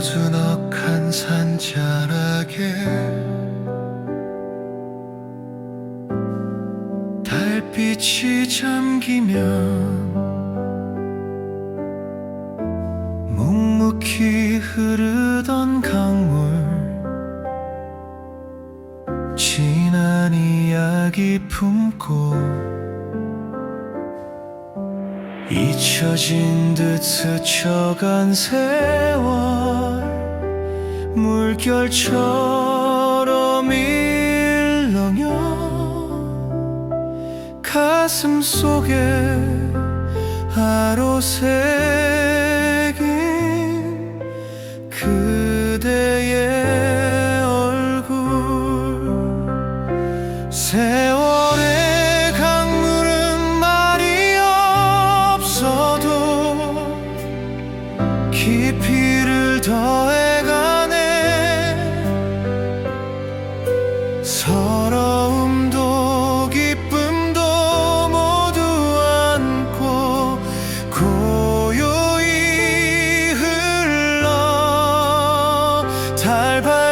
푸른 산자락에 달빛이 잠기면 묵묵히 흐르던 강물 지난 이야기 품고 잊혀진 듯 스쳐간 세월 물결처럼 일렁여 가슴 속에 아로새 서러움도 기쁨도 모두 안고 고요히 흘러 달밝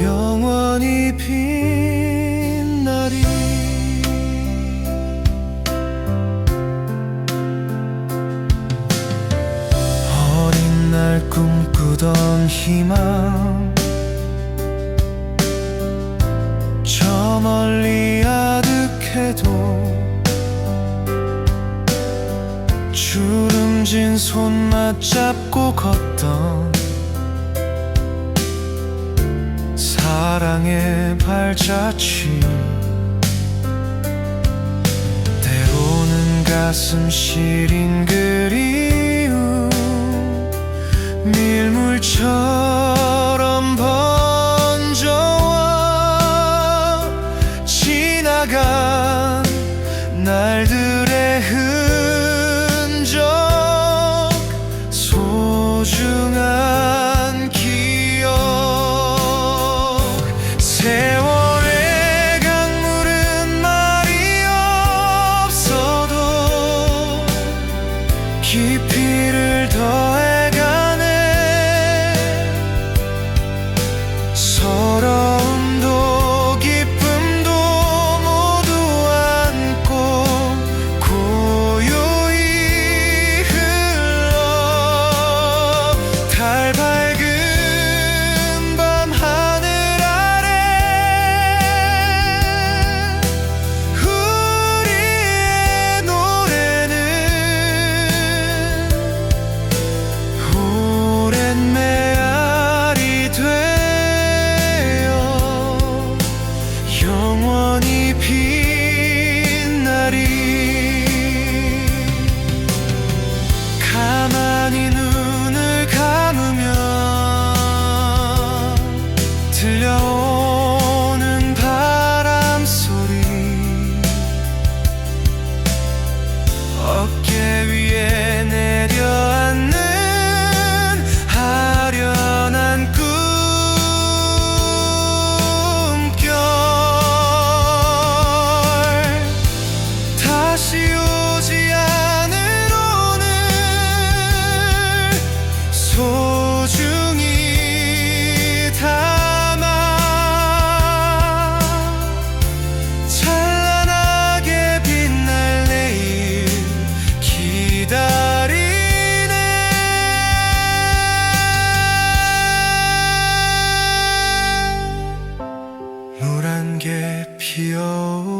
영원히 빛나리. 어린 날 꿈꾸던 희망. 저 멀리 아득해도 주름진 손 맞잡고 걷던 사랑의 발자취. 때로는 가슴 시린 그리움 밀물처럼 keep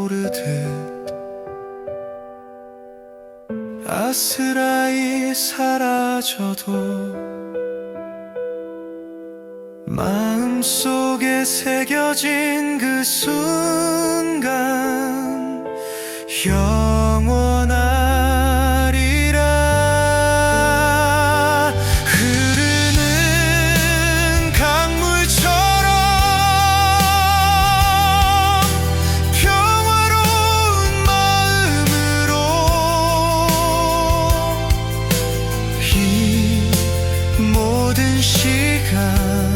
오르듯 아스라이 사라져도 마음속에 새겨진 그 순간 모